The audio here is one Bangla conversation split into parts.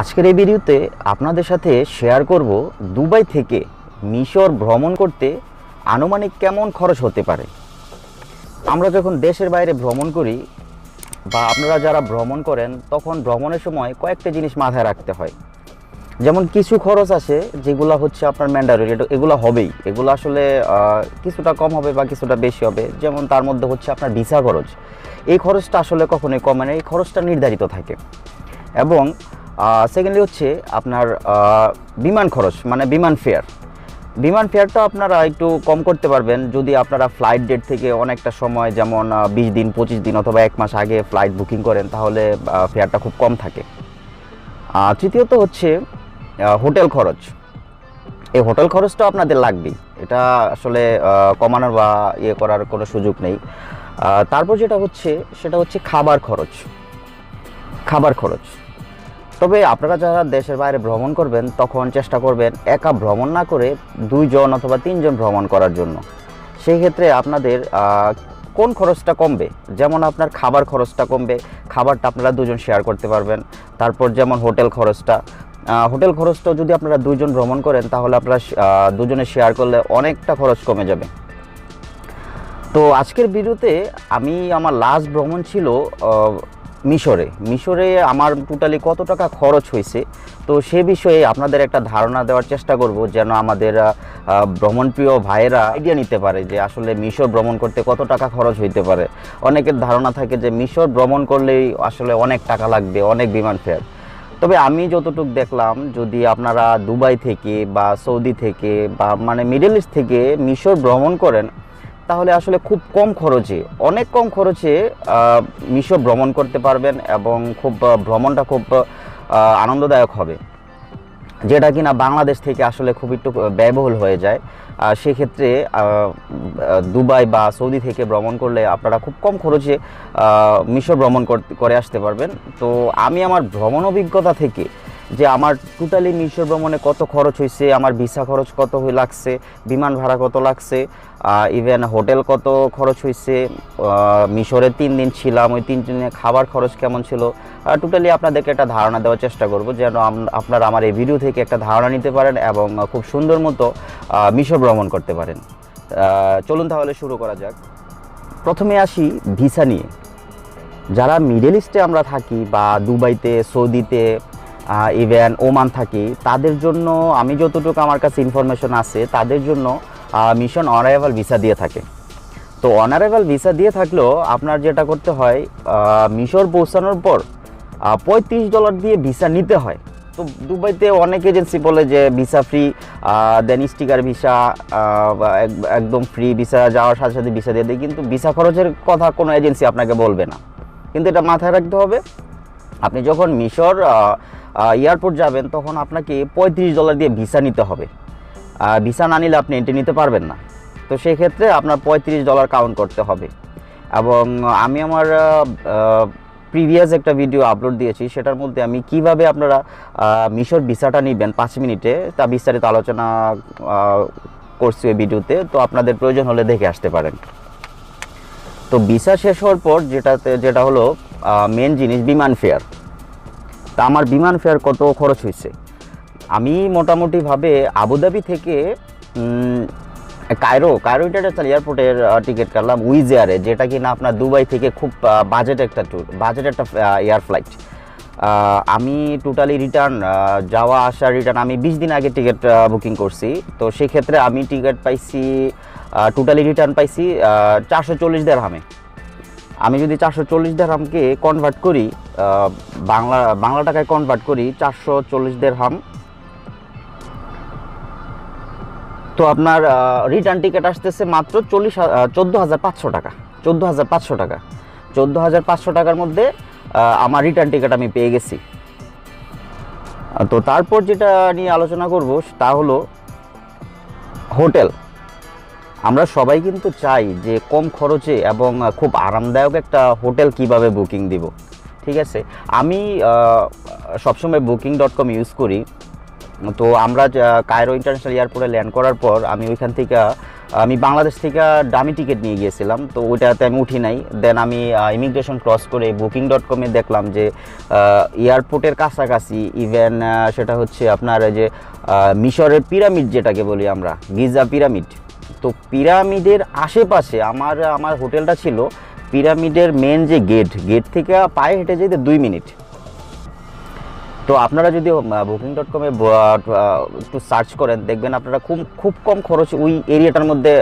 আজকের এই ভিডিওতে আপনাদের সাথে শেয়ার করব দুবাই থেকে মিশর ভ্রমণ করতে আনুমানিক কেমন খরচ হতে পারে। আমরা যখন দেশের বাইরে ভ্রমণ করি বা আপনারা যারা ভ্রমণ করেন, তখন ভ্রমণের সময় কয়েকটা জিনিস মাথায় রাখতে হয়। যেমন কিছু খরচ আছে, যেগুলো হচ্ছে আপনার ম্যান্ডারি এগুলো হবেই। এগুলো আসলে কিছুটা কম হবে বা কিছুটা বেশি হবে। যেমন তার মধ্যে হচ্ছে আপনার ভিসা খরচ। এই খরচটা আসলে কখনোই কমে না, এই খরচটা নির্ধারিত থাকে। এবং সেকেন্ডলি হচ্ছে আপনার বিমান খরচ মানে বিমান ফেয়ার বিমান ফেয়ারটা আপনারা একটু কম করতে পারবেন যদি আপনারা ফ্লাইট ডেট থেকে অনেকটা সময়, যেমন বিশ দিন, পঁচিশ দিন অথবা এক মাস আগে ফ্লাইট বুকিং করেন, তাহলে ফেয়ারটা খুব কম থাকে। তৃতীয়ত হচ্ছে হোটেল খরচ। এই হোটেল খরচটা আপনাদের লাগবেই। এটা আসলে কমানোর বা ইয়ে করার কোনো সুযোগ নেই। তারপর যেটা হচ্ছে, সেটা হচ্ছে খাবার খরচ। খাবার খরচ। তবে আপনারা যারা দেশের বাইরে ভ্রমণ করবেন, তখন চেষ্টা করবেন একা ভ্রমণ না করে দুইজন অথবা তিনজন ভ্রমণ করার জন্য। সেই ক্ষেত্রে আপনাদের কোন খরচটা কমবে? যেমন আপনার খাবার খরচটা কমবে, খাবারটা আপনারা দুজন শেয়ার করতে পারবেন। তারপর যেমন হোটেল খরচটা হোটেল খরচটাও যদি আপনারা দুজন ভ্রমণ করেন, তাহলে আপনারা দুজনে শেয়ার করলে অনেকটা খরচ কমে যাবে। তো আজকের ভিডিওতে আমি, আমার লাস্ট ভ্রমণ ছিল মিশরে। মিশরে আমার টোটালি কত টাকা খরচ হয়েছে? তো সে বিষয়ে আপনাদের একটা ধারণা দেওয়ার চেষ্টা করব, যেন আমাদের ভ্রমণপ্রিয় ভাইয়েরা আইডিয়া নিতে পারে যে আসলে মিশর ভ্রমণ করতে কত টাকা খরচ হইতে পারে। অনেকের ধারণা থাকে যে মিশর ভ্রমণ করলেই আসলে অনেক টাকা লাগবে, অনেক বিমান ফেয়ার। তবে আমি যতটুকু দেখলাম, যদি আপনারা দুবাই থেকে বা সৌদি থেকে বা মানে মিডল ইস্ট থেকে মিশর ভ্রমণ করেন তাহলে আসলে খুব কম খরচে, অনেক কম খরচে মিশো ভ্রমণ করতে পারবেন এবং খুব ভ্রমণটা খুব আনন্দদায়ক হবে। যেটা কিনা বাংলাদেশ থেকে আসলে খুব একটু ব্যয়বহুল হয়ে যায়। সেক্ষেত্রে দুবাই বা সৌদি থেকে ভ্রমণ করলে আপনারা খুব কম খরচে মিশর ভ্রমণ করে আসতে পারবেন। তো আমি আমার ভ্রমণ অভিজ্ঞতা থেকে যে আমার টোটালি মিশর ভ্রমণে কত খরচ হয়েছে আমার ভিসা খরচ কত লাগছে, বিমান ভাড়া কত লাগছে ইভেন হোটেল কত খরচ হয়েছে মিশরে তিন দিন ছিলাম, ওই তিন দিনে খাবার খরচ কেমন ছিল? টোটালি আপনাদেরকে একটা ধারণা দেওয়ার চেষ্টা করব যেন আপনারা আমার এই ভিডিও থেকে একটা ধারণা নিতে পারেন এবং খুব সুন্দর মতো মিশর ভ্রমণ করতে পারেন। চলুন তাহলে শুরু করা যাক। প্রথমে আসি ভিসা নিয়ে। যারা মিডল ইস্টে আমরা থাকি বা দুবাইতে, সৌদিতে ইভেন ওমান থাকি, তাদের জন্য আমি যতটুকু আমার কাছে ইনফরমেশন আছে, তাদের জন্য মিশন অনারেবল ভিসা দিয়ে থাকে। তো অনারেবল ভিসা দিয়ে থাকলেও আপনার যেটা করতে হয় মিশর পৌঁছানোর পর পঁয়ত্রিশ ডলার দিয়ে ভিসা নিতে হয়। তো দুবাইতে অনেক এজেন্সি বলে যে ভিসা ফ্রি দেন স্টিকার ভিসা একদম ফ্রি ভিসা যাওয়ার সাথে সাথে ভিসা দিয়ে দেয়। কিন্তু ভিসা খরচের কথা কোনো এজেন্সি আপনাকে বলবে না। কিন্তু এটা মাথায় রাখতে হবে, আপনি যখন মিশর এয়ারপোর্ট যাবেন, তখন আপনাকে পঁয়ত্রিশ ডলার দিয়ে ভিসা নিতে হবে। ভিসা না নিলে আপনি এন্ট্রি নিতে পারবেন না। তো সেই ক্ষেত্রে আপনার পঁয়ত্রিশ ডলার কাউন্ট করতে হবে। এবং আমি আমার প্রিভিয়াস একটা ভিডিও আপলোড দিয়েছি, সেটার মধ্যে আমি কীভাবে আপনারা মিশর ভিসাটা নেবেন পাঁচ মিনিটে, তা বিস্তারিত আলোচনা করছি ওই ভিডিওতে তো আপনাদের প্রয়োজন হলে দেখে আসতে পারেন। তো ভিসা শেষ হওয়ার পর যেটাতে, যেটা হলো মেন জিনিস বিমান ফেয়ার তা আমার বিমান ফেয়ার কত খরচ হয়েছে? আমি মোটামুটিভাবে আবুধাবি থেকে কায়রো কায়রো ইন্টারন্যাশনাল এয়ারপোর্টের টিকিট কাটলাম উইজ এয়ারে যেটা কি না আপনার দুবাই থেকে খুব বাজেট একটা ট্যুর বাজেট একটা এয়ার ফ্লাইট আমি টোটালি রিটার্ন যাওয়া আসা রিটার্ন আমি বিশ দিন আগে টিকিট বুকিং করছি। তো সেই ক্ষেত্রে আমি টিকিট পাইছি টোটালি রিটার্ন পাইছি চারশো চল্লিশ দেড়হামে আমি যদি চারশো চল্লিশ দেড়হামকে কনভার্ট করি বাংলা বাংলা টাকায় কনভার্ট করি, চারশো চল্লিশ দেড়হাম তো আপনার রিটার্ন টিকিট আসতেছে মাত্র চল্লিশ চোদ্দ হাজার পাঁচশো টাকা। চোদ্দ হাজার পাঁচশো টাকা। চোদ্দ হাজার পাঁচশো টাকার মধ্যে আমার রিটার্ন টিকিট আমি পেয়ে গেছি। তো তারপর যেটা নিয়ে আলোচনা করব, তা হলো হোটেল। আমরা সবাই কিন্তু চাই যে কম খরচে এবং খুব আরামদায়ক একটা হোটেল কীভাবে বুকিং দিব। ঠিক আছে? আমি সবসময় বুকিং ডট কম ইউজ করি। তো আমরা কায়রো ইন্টারন্যাশনাল এয়ারপোর্টে ল্যান্ড করার পর আমি ওইখান থেকে আমি বাংলাদেশ থেকে ডামি টিকিট নিয়ে গিয়েছিলাম, তো ওইটাতে আমি উঠি নাই। দেন আমি ইমিগ্রেশন ক্রস করে বুকিং ডট কমে দেখলাম যে এয়ারপোর্টের কাছাকাছি ইভেন সেটা হচ্ছে আপনার যে মিশরের পিরামিড যেটাকে বলি আমরা, গিজা পিরামিড তো পিরামিডের আশেপাশে আমার আমার হোটেলটা ছিল পিরামিডের মেন যে গেট গেট থেকে পায়ে হেঁটে যেতে দুই মিনিট। তো আপনারা যদি বুকিং ডট কমে একটু সার্চ করেন, দেখবেন আপনারা খুব খুব কম খরচ ওই এরিয়াটার মধ্যে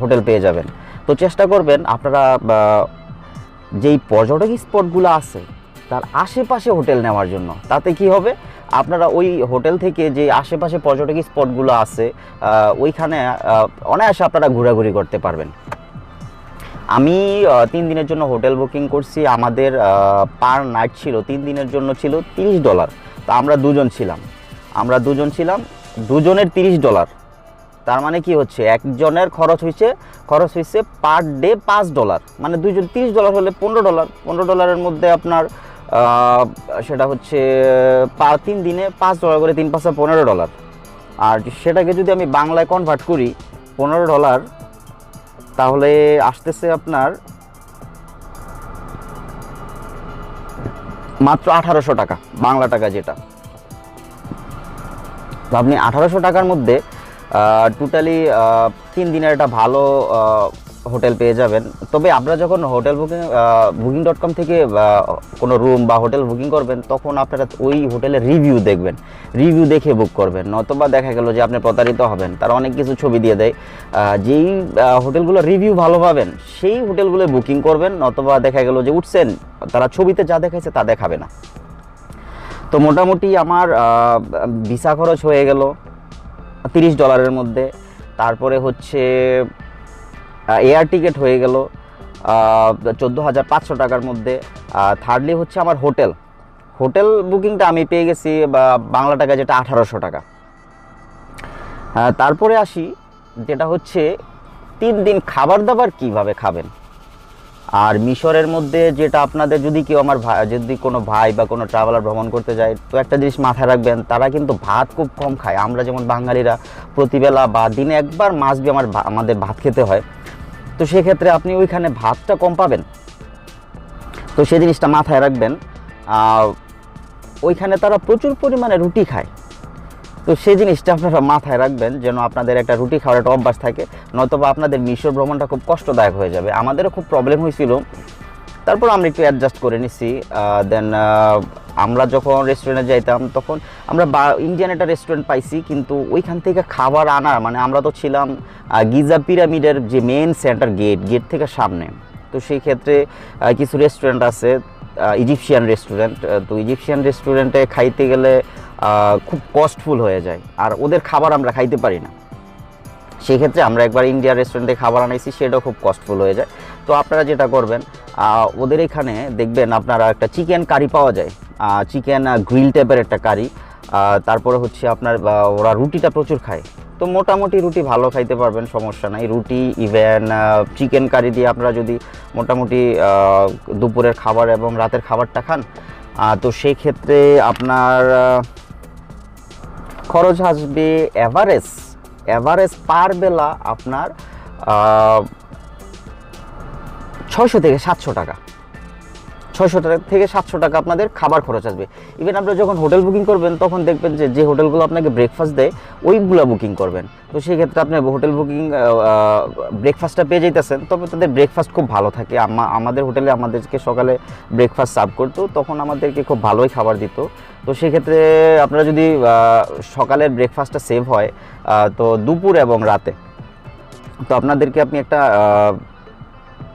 হোটেল পেয়ে যাবেন। তো চেষ্টা করবেন আপনারা যেই পর্যটক স্পটগুলো আছে, তার আশেপাশে হোটেল নেওয়ার জন্য। তাতে কি হবে? আপনারা ওই হোটেল থেকে যে আশেপাশে পর্যটক স্পটগুলো আছে ওইখানে অনায়াসে আপনারা ঘোরাঘুরি করতে পারবেন। আমি তিন দিনের জন্য হোটেল বুকিং করছি। আমাদের পার নাইট ছিল, তিন দিনের জন্য ছিল তিরিশ ডলার। তো আমরা দুজন ছিলাম। আমরা দুজন ছিলাম, দুজনের তিরিশ ডলার। তার মানে কি হচ্ছে? একজনের খরচ হয়েছে খরচ হয়েছে পার ডে পাঁচ ডলার। মানে দুইজন, তিরিশ ডলার হলে পনেরো ডলার। পনেরো ডলারের মধ্যে আপনার সেটা হচ্ছে, পার তিন দিনে পাঁচ ডলার করে তিন পাঁচটা পনেরো ডলার। আর সেটাকে যদি আমি বাংলায় কনভার্ট করি, পনেরো ডলার তাহলে আসতেছে আপনার মাত্র আঠারোশো টাকা, বাংলা টাকা যেটা। তো আপনি আঠারোশো টাকার মধ্যে টোটালি তিন দিনের একটা ভালো হোটেল পেয়ে যাবেন। তবে আপনারা যখন hotel booking booking dot com থেকে কোনো রুম বা হোটেল বুকিং করবেন, তখন আপনারা ওই হোটেলের রিভিউ দেখবেন। রিভিউ দেখে বুক করবেন। নতবা দেখা গেল যে আপনি প্রতারিত হবেন। তারা অনেক কিছু ছবি দিয়ে দেয়। যেই হোটেলগুলো রিভিউ ভালো পাবেন, সেই হোটেলগুলো বুকিং করবেন। নতবা দেখা গেল যে উঠছেন, তারা ছবিতে যা দেখাইছে তা দেখাবে না। তো মোটামুটি আমার ভিসা খরচ হয়ে গেল তিরিশ ডলারের মধ্যে। তারপরে হচ্ছে এয়ার টিকিট হয়ে গেল চোদ্দ হাজার পাঁচশো টাকার মধ্যে। থার্ডলি হচ্ছে আমার হোটেল হোটেল বুকিংটা আমি পেয়ে গেছি বাংলা টাকা যেটা আঠারোশো টাকা। তারপরে আসি, যেটা হচ্ছে তিন দিন খাবার দাবার কীভাবে খাবেন? আর মিশরের মধ্যে যেটা আপনাদের, যদি কেউ আমার ভাই যদি কোনো ভাই বা কোনো ট্রাভেলার ভ্রমণ করতে যায়, তো একটা জিনিস মাথায় রাখবেন, তারা কিন্তু ভাত খুব কম খায়। আমরা যেমন বাঙালিরা প্রতিবেলা বা দিনে একবার মাছ দিয়ে আমার আমাদের ভাত খেতে হয়। তো সেক্ষেত্রে আপনি ওইখানে ভাতটা কম পাবেন। তো সেই জিনিসটা মাথায় রাখবেন। ওইখানে তারা প্রচুর পরিমাণে রুটি খায়। তো সেই জিনিসটা আপনারা মাথায় রাখবেন যেন আপনাদের একটা রুটি খাওয়ার একটা অভ্যাস থাকে। নয়তোবা আপনাদের মিশর ভ্রমণটা খুব কষ্টদায়ক হয়ে যাবে। আমাদেরও খুব প্রবলেম হয়েছিল। তারপর আমরা একটু অ্যাডজাস্ট করে নিছি। দেন আমরা যখন রেস্টুরেন্টে যাইতাম, তখন আমরা ইন্ডিয়ান একটা রেস্টুরেন্ট পাইছি, কিন্তু ওইখান থেকে খাবার আনার মানে আমরা তো ছিলাম গিজা পিরামিডের যে মেন সেন্টার গেট গেট থেকে সামনে। তো সেই ক্ষেত্রে কিছু রেস্টুরেন্ট আছে ইজিপশিয়ান রেস্টুরেন্ট তো ইজিপশিয়ান রেস্টুরেন্টে খাইতে গেলে খুব কস্টফুল হয়ে যায়, আর ওদের খাবার আমরা খাইতে পারি না। সেক্ষেত্রে আমরা একবার ইন্ডিয়া রেস্টুরেন্টে খাবার আনাইছি, সেটাও খুব কস্টফুল হয়ে যায়। তো আপনারা যেটা করবেন ওদের এখানে দেখবেন আপনারা একটা চিকেন কারি পাওয়া যায়। চিকেন গ্রিল টাইপের একটা কারি তারপরে হচ্ছে আপনার ওরা রুটিটা প্রচুর খায়। তো মোটামুটি রুটি ভালো খাইতে পারবেন, সমস্যা নাই। রুটি ইভেন চিকেন কারি দিয়ে আপনারা যদি মোটামুটি দুপুরের খাবার এবং রাতের খাবারটা খান তো সেই ক্ষেত্রে আপনার খরচ আসবে অ্যাভারেজ অ্যাভারেজ পার বেলা আপনার ছয়শো থেকে সাতশো টাকা। ছয়শো টাকা থেকে সাতশো টাকা আপনাদের খাবার খরচ আসবে। ইভেন আপনারা যখন হোটেল বুকিং করবেন, তখন দেখবেন যে যে হোটেলগুলো আপনাকে ব্রেকফাস্ট দেয়, ওইগুলো বুকিং করবেন। তো সেই ক্ষেত্রে আপনি হোটেল বুকিং ব্রেকফাস্টটা পেয়ে যাইতেছেন, তবে তাদের ব্রেকফাস্ট খুব ভালো থাকে। আমাদের হোটেলে আমাদেরকে সকালে ব্রেকফাস্ট সার্ভ করতো, তখন আমাদেরকে খুব ভালোই খাবার দিত। তো সেক্ষেত্রে আপনারা যদি সকালের ব্রেকফাস্টটা সেভ হয় তো দুপুর এবং রাতে, তো আপনাদেরকে আপনি একটা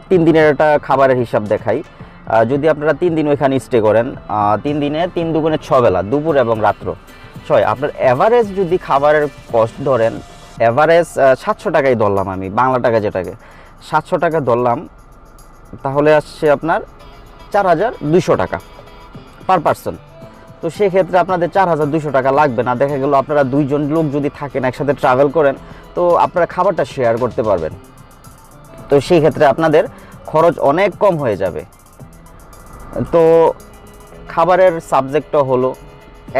তিন দিনের একটা খাবারের হিসাব দেখাই। যদি আপনারা তিন দিন ওইখানে স্টে করেন তিন দিনে তিন দুগুণে ছবেলা দুপুর এবং রাত্র। ছয় আপনার অ্যাভারেজ যদি খাবারের কস্ট ধরেন অ্যাভারেজ সাতশো টাকাই ধরলাম আমি, বাংলা টাকা যেটাকে, সাতশো টাকা ধরলাম, তাহলে আসছে আপনার চার হাজার দুশো টাকা পার পার্সন তো সেক্ষেত্রে আপনাদের চার হাজার দুশো টাকা লাগবে না, দেখা গেল আপনারা দুইজন লোক যদি থাকেন, একসাথে ট্রাভেল করেন, তো আপনারা খাবারটা শেয়ার করতে পারবেন। তো সেই ক্ষেত্রে আপনাদের খরচ অনেক কম হয়ে যাবে। তো খাবারের সাবজেক্টটা হলো,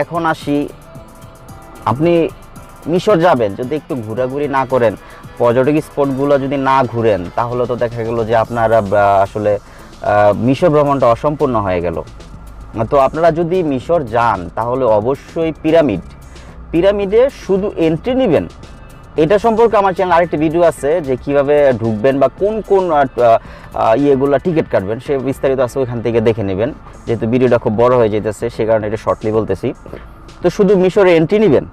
এখন আসি, আপনি মিশর যাবেন, যদি একটু ঘোরাঘুরি না করেন পর্যটক স্পটগুলো যদি না ঘুরেন, তাহলে তো দেখা গেল যে আপনারা আসলে মিশর ভ্রমণটা অসম্পূর্ণ হয়ে গেল। তো আপনারা যদি মিশর যান, তাহলে অবশ্যই পিরামিড, পিরামিডে শুধু এন্ট্রি নেবেন এটা সম্পর্কে আমার চ্যানেল আরেকটি ভিডিও আছে যে কীভাবে ঢুকবেন বা কোন কোন ইয়েগুলো টিকিট কাটবেন, সে বিস্তারিত আছে ওইখান থেকে দেখে নেবেন। যেহেতু ভিডিওটা খুব বড় হয়ে যেতেছে সে কারণে এটা শর্টলি বলতেছি। তো শুধু মিশরে এন্ট্রি নেবেন।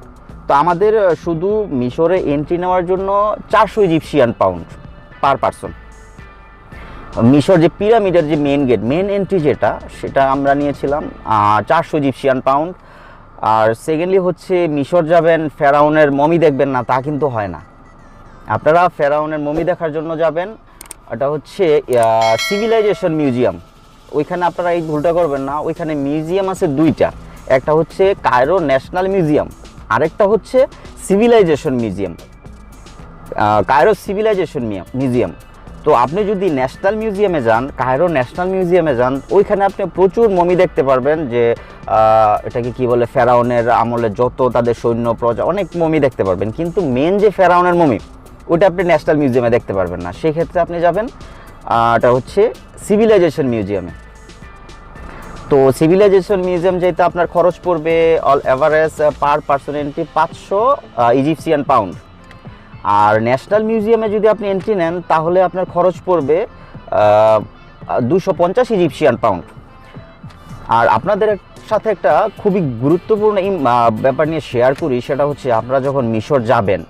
তো আমাদের শুধু মিশরে এন্ট্রি নেওয়ার জন্য চারশো ইজিপশিয়ান পাউন্ড পার পারসন মিশর যে পিরামিডের যে মেন গেট মেন এন্ট্রি যেটা, সেটা আমরা নিয়েছিলাম চারশো ইজিপশিয়ান পাউন্ড আর সেকেন্ডলি হচ্ছে মিশর যাবেন, ফেরাউনের মমি দেখবেন না, তা কিন্তু হয় না। আপনারা ফেরাউনের মমি দেখার জন্য যাবেন এটা হচ্ছে সিভিলাইজেশন মিউজিয়াম ওইখানে আপনারা এই ভুলটা করবেন না, ওইখানে মিউজিয়াম আছে দুইটা। একটা হচ্ছে কায়রো ন্যাশনাল মিউজিয়াম আরেকটা হচ্ছে civilization museum Cairo civilization museum তো আপনি যদি ন্যাশনাল মিউজিয়ামে যান, কায়রো ন্যাশনাল মিউজিয়ামে যান, ওইখানে আপনি প্রচুর মমি দেখতে পারবেন যে এটাকে কি বলে, ফেরাউনের আমলে যত তাদের সৈন্য, প্রজা, অনেক মমি দেখতে পারবেন। কিন্তু মেন যে ফেরাউনের মমি ওটা আপনি ন্যাশনাল মিউজিয়ামে দেখতে পারবেন না। সেক্ষেত্রে আপনি যাবেন এটা হচ্ছে সিভিলাইজেশন মিউজিয়ামে তো সিভিলাইজেশন মিউজিয়াম যেতে আপনার খরচ পড়বে অল এভারেজ পার পার্সন পাঁচশো ইজিপসিয়ান পাউন্ড আর ন্যাশনাল মিউজিয়ামে যদি আপনি এন্ট্রি নেন, তাহলে আপনার খরচ পড়বে দুশো পঞ্চাশ ইজিপশিয়ান পাউন্ড। আর আপনাদের সাথে একটা খুবই গুরুত্বপূর্ণ ব্যাপার নিয়ে শেয়ার করি, সেটা হচ্ছে আপনারা যখন মিশর যাবেন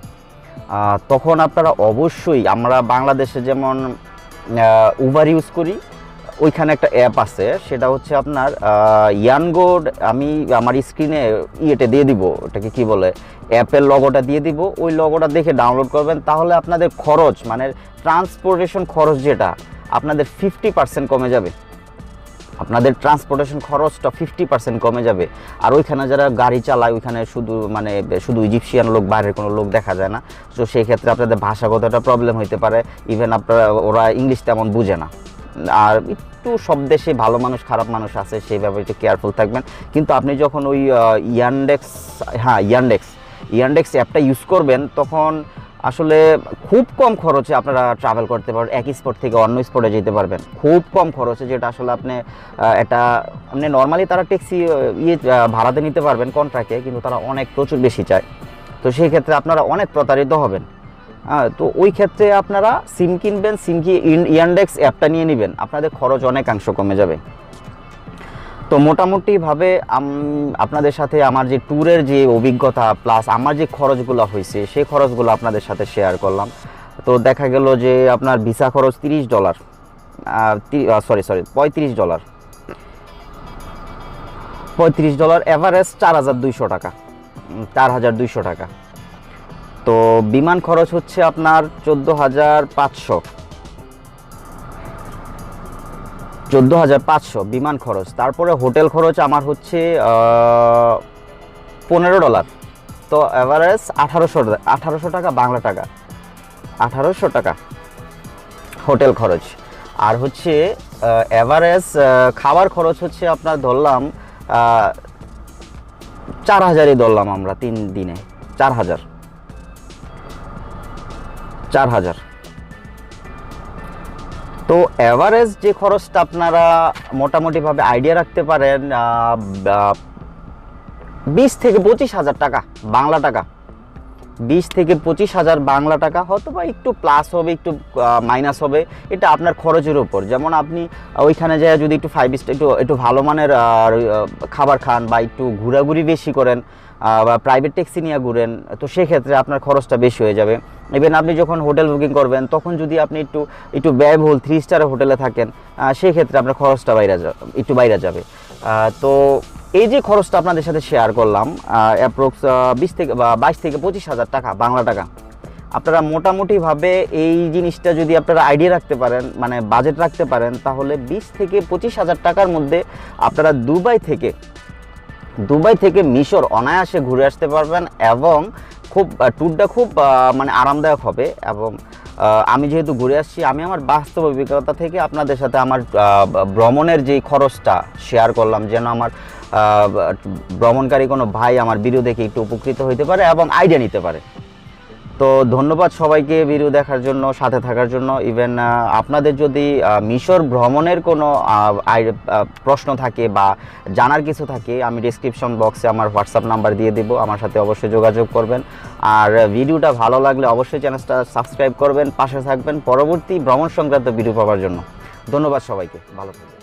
তখন আপনারা অবশ্যই আমরা বাংলাদেশে যেমন উবার ইউজ করি ওইখানে একটা অ্যাপ আছে, সেটা হচ্ছে আপনার ইয়ানগোড আমি আমার স্ক্রিনে ইয়েতে দিয়ে দিব, ওটাকে কি বলে অ্যাপের লগোটা দিয়ে দিব, ওই লগোটা দেখে ডাউনলোড করবেন, তাহলে আপনাদের খরচ মানে ট্রান্সপোর্টেশন খরচ যেটা, আপনাদের ফিফটি পার্সেন্ট কমে যাবে। আপনাদের ট্রান্সপোর্টেশন খরচটা ফিফটি পার্সেন্ট কমে যাবে। আর ওইখানে যারা গাড়ি চালায়, ওইখানে শুধু মানে শুধু ইজিপশিয়ান লোক, বাইরের কোনো লোক দেখা যায় না। তো সেই ক্ষেত্রে আপনাদের ভাষাগত একটা প্রবলেম হইতে পারে। ইভেন আপনারা, ওরা ইংলিশ তেমন বুঝে না। আর একটু সব দেশে ভালো মানুষ, খারাপ মানুষ আছে সেই ব্যাপারে একটু কেয়ারফুল থাকবেন। কিন্তু আপনি যখন ওই ইয়ানডেক্স হ্যাঁ ইয়ানডেক্স ইয়ানডেক্স অ্যাপটা ইউজ করবেন, তখন আসলে খুব কম খরচে আপনারা ট্রাভেল করতে পারবেন, এক স্পট থেকে অন্য স্পটে যেতে পারবেন। খুব কম খরচে যেটা আসলে আপনি এটা আপনি নর্মালি তারা ট্যাক্সি ইয়ে ভাড়াতে নিতে পারবেন কন্ট্রাক্টে কিন্তু তারা অনেক প্রচুর বেশি চায়। তো সেই ক্ষেত্রে আপনারা অনেক প্রতারিত হবেন। তো ওই ক্ষেত্রে আপনারা সিম কিনবেন, সিম কি ইয়ানডেক্স অ্যাপটা নিয়ে নেবেন। আপনাদের খরচ অনেকাংশ কমে যাবে। তো মোটামুটিভাবে আপনাদের সাথে আমার যে ট্যুরের যে অভিজ্ঞতা প্লাস আমার যে খরচগুলো হয়েছে সেই খরচগুলো আপনাদের সাথে শেয়ার করলাম। তো দেখা গেল যে আপনার ভিসা খরচ তিরিশ ডলার সরি সরি পঁয়ত্রিশ ডলার পঁয়ত্রিশ ডলার এভারেজ চার হাজার টাকা। চার হাজার দুইশো টাকা। তো বিমান খরচ হচ্ছে আপনার চোদ্দ হাজার পাঁচশো। চোদ্দ হাজার পাঁচশো বিমান খরচ। তারপরে হোটেল খরচ আমার হচ্ছে পনেরো ডলার। তো অ্যাভারেজ আঠারোশো আঠারোশো টাকা, বাংলা টাকা। আঠারোশো টাকা হোটেল খরচ। আর হচ্ছে অ্যাভারেজ খাবার খরচ হচ্ছে আপনার ধরলাম চার হাজারই ধরলাম আমরা তিন দিনে, চার হাজার। চার হাজার। তো অ্যাভারেজ যে খরচটা আপনারা মোটামুটিভাবে আইডিয়া রাখতে পারেন বিশ থেকে পঁচিশ হাজার টাকা, বাংলা টাকা। বিশ থেকে পঁচিশ হাজার বাংলা টাকা হয়তো বা একটু প্লাস হবে, একটু মাইনাস হবে, এটা আপনার খরচের উপর। যেমন আপনি ওইখানে যায় যদি একটু ফাইভ স্টার একটু একটু ভালো মানের খাবার খান বা একটু ঘোরাঘুরি বেশি করেন বা প্রাইভেট ট্যাক্সি নিয়ে ঘুরেন, তো সেক্ষেত্রে আপনার খরচটা বেশি হয়ে যাবে। ইভেন আপনি যখন হোটেল বুকিং করবেন, তখন যদি আপনি একটু একটু ব্যয়বহুল থ্রি স্টার হোটেলে থাকেন সেক্ষেত্রে আপনার খরচটা বাইরে একটু বাইরে যাবে। তো এই যে খরচটা আপনাদের সাথে শেয়ার করলাম অ্যাপ্রক্স বিশ থেকে, বা বাইশ থেকে পঁচিশ হাজার টাকা, বাংলা টাকা, আপনারা মোটামুটিভাবে এই জিনিসটা যদি আপনারা আইডিয়া রাখতে পারেন মানে বাজেট রাখতে পারেন, তাহলে বিশ থেকে পঁচিশ হাজার টাকার মধ্যে আপনারা দুবাই থেকে দুবাই থেকে মিশর অনায়াসে ঘুরে আসতে পারবেন এবং খুব ট্যুরটা খুব মানে আরামদায়ক হবে এবং আমি যেহেতু ঘুরে আসছি, আমি আমার বাস্তব অভিজ্ঞতা থেকে আপনাদের সাথে আমার ভ্রমণের যেই খরচটা শেয়ার করলাম, যেন আমার ভ্রমণকারী কোনো ভাই আমার ভিডিও দেখে একটু উপকৃত হতে পারে এবং আইডিয়া নিতে পারে। তো ধন্যবাদ সবাইকে ভিডিও দেখার জন্য, সাথে থাকার জন্য। ইভেন আপনাদের যদি মিশর ভ্রমণের কোনো প্রশ্ন থাকে বা জানার কিছু থাকে, আমি ডিসক্রিপশন বক্সে আমার হোয়াটসঅ্যাপ নাম্বার দিয়ে দেবো। আমার সাথে অবশ্যই যোগাযোগ করবেন। আর ভিডিওটা ভালো লাগলে অবশ্যই চ্যানেলটা সাবস্ক্রাইব করবেন, পাশে থাকবেন। পরবর্তী ভ্রমণ সংক্রান্ত ভিডিও পাওয়ার জন্য। ধন্যবাদ সবাইকে। ভালো থাকবেন।